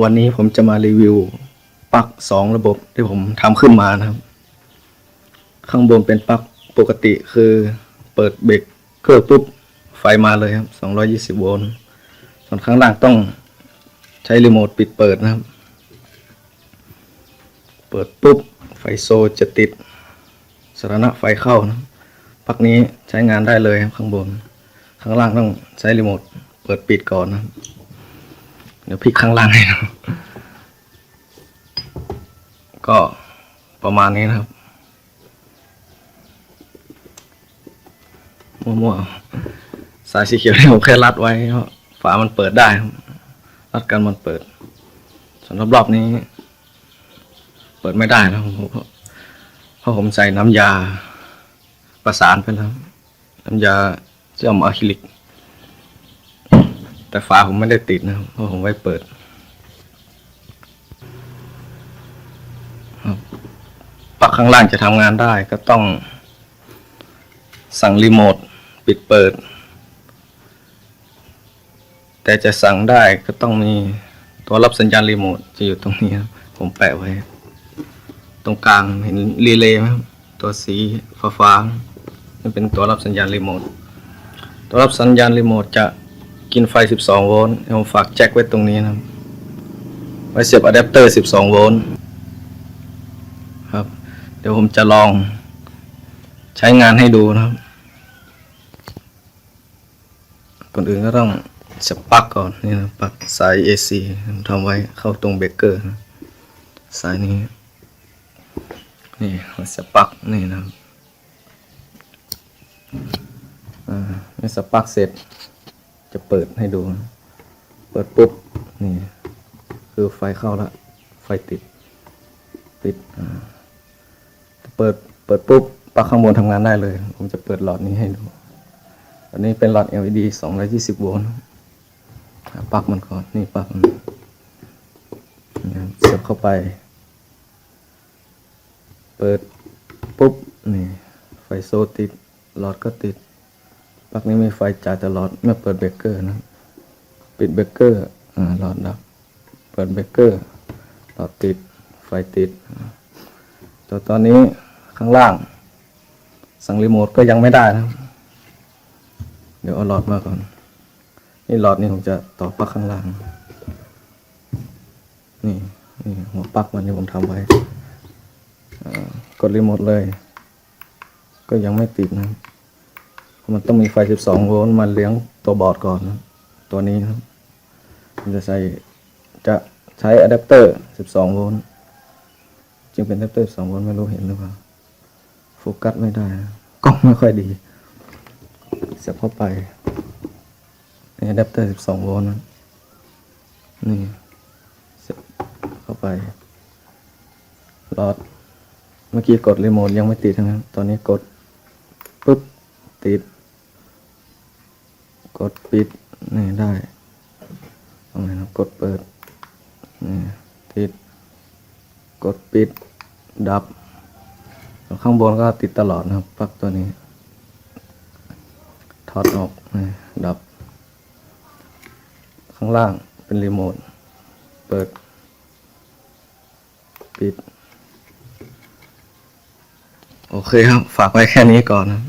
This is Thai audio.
วันนี้ผมจะมารีวิวปลั๊กสองระบบที่ผมทำขึ้นมานะครับ ข้างบนเป็นปลั๊กปกติคือเปิดเบรกเกอร์ปุ๊บไฟมาเลยครับ 220 โวลต์ส่วนข้างล่างต้องใช้รีโมทปิดเปิดนะครับ เปิดปุ๊บไฟโซจะติดสถานะไฟเข้านะปลั๊กนี้ใช้งานได้เลยครับข้างบน ข้างล่างต้องใช้รีโมทเปิดปิดก่อนนะครับ เดี๋ยวพลิกข้างล่างให้ดูก็ประมาณนี้นะครับ มั่วๆ สายสีเขียวที่ผมแค่รัดไว้เพราะฝามันเปิดได้ครับรัดกันมันเปิดส่วนรอบๆนี้ เปิดไม่ได้แล้วเพราะเพราะผมใส่น้ำยาประสานไปแล้ว น้ำยาเชื่อมอะคริลิก แต่ฝาผมไม่ได้ติดนะครับเพราะผมไว้เปิดปลั๊กข้างล่างจะทำงานได้ก็ต้อง สั่งรีโมทปิดเปิด แต่จะสั่งได้ก็ต้องมีตัวรับสัญญาณรีโมทจะอยู่ตรงนี้ครับผมแปะไว้ ตรงกลางเห็นรีเลย์ไหมครับตัวสีฟ้าฟ้าๆนี่เป็นตัวรับสัญญาณรีโมทตัวรับสัญญาณรีโมทจะ กินไฟ 12 โวลต์เดี๋ยวผมฝากแจ็คไว้ตรงนี้นะครับ ไว้เสียบอะแดปเตอร์ 12 โวลต์ครับ เดี๋ยวผมจะลองใช้งานให้ดูนะครับก่อนอื่นก็ต้องเสียบปลั๊กก่อนนี่นะปลั๊กสาย AC ทำไว้เข้าตรงเบรกเกอร์นะสายนี้ นี่เราเสียบปลั๊กนี่นะครับอ่าเสียบปลั๊กเสร็จ จะเปิดให้ดู เปิดปุ๊บ นี่ คือไฟเข้าแล้วไฟติด ปิดอ่าเปิด เปิดปุ๊บปลั๊กข้างบนทำงานได้เลย ผมจะเปิดหลอดนี้ให้ดู อันนี้เป็นหลอด LED 220 โวลต์ปลั๊กมันก่อน นี่ปลั๊กมันเสียบเข้าไป เปิดปุ๊บ นี่ ไฟโซติด หลอดก็ติด ปลั๊กนี้มีไฟจ่ายตลอดเมื่อเปิดเบรกเกอร์นะปิดเบรกเกอร์อหลอดดับ เปิดเบรกเกอร์หลอดติดไฟติดแต่ตอนนี้ข้างล่าง สั่งรีโมทก็ยังไม่ได้นะเดี๋ยวเอาหลอดมาก่อน นี่หลอดนี่ผมจะต่อปลั๊กข้างล่าง นี่นี่หัวปลั๊กมันที่ผมทำไว้กดรีโมทเลย ก็ยังไม่ติดนะครับเพราะ มันต้องมีไฟ 12 โวลต์มาเลี้ยงตัวบอร์ดก่อนนะตัวนี้ครับมันจะใส่จะใช้อะแดปเตอร์ 12 โวลต์จึงเป็นอะแดปเตอร์ 12 โวลต์ไม่รู้เห็นหรือเปล่าโฟกัสไม่ได้กล้องไม่ค่อยดี เสียบเข้าไปนี่อะแดปเตอร์ 12 โวลต์นะนี่เสียบเข้าไปหลอดเมื่อกี้กดรีโมทยังไม่ติดนะครับตอนนี้กดปุ๊บติด ดปิดนี่ได้ตรงไหนนะกดเปิดนี่ติด กดปิด ดับ ข้างบนก็ติดตลอดนะครับปลั๊กตัวนี้ถอดออกนี่ดับ ข้างล่างเป็นรีโมท เปิด ปิด โอเคครับ ฝากไว้แค่นี้ก่อนนะ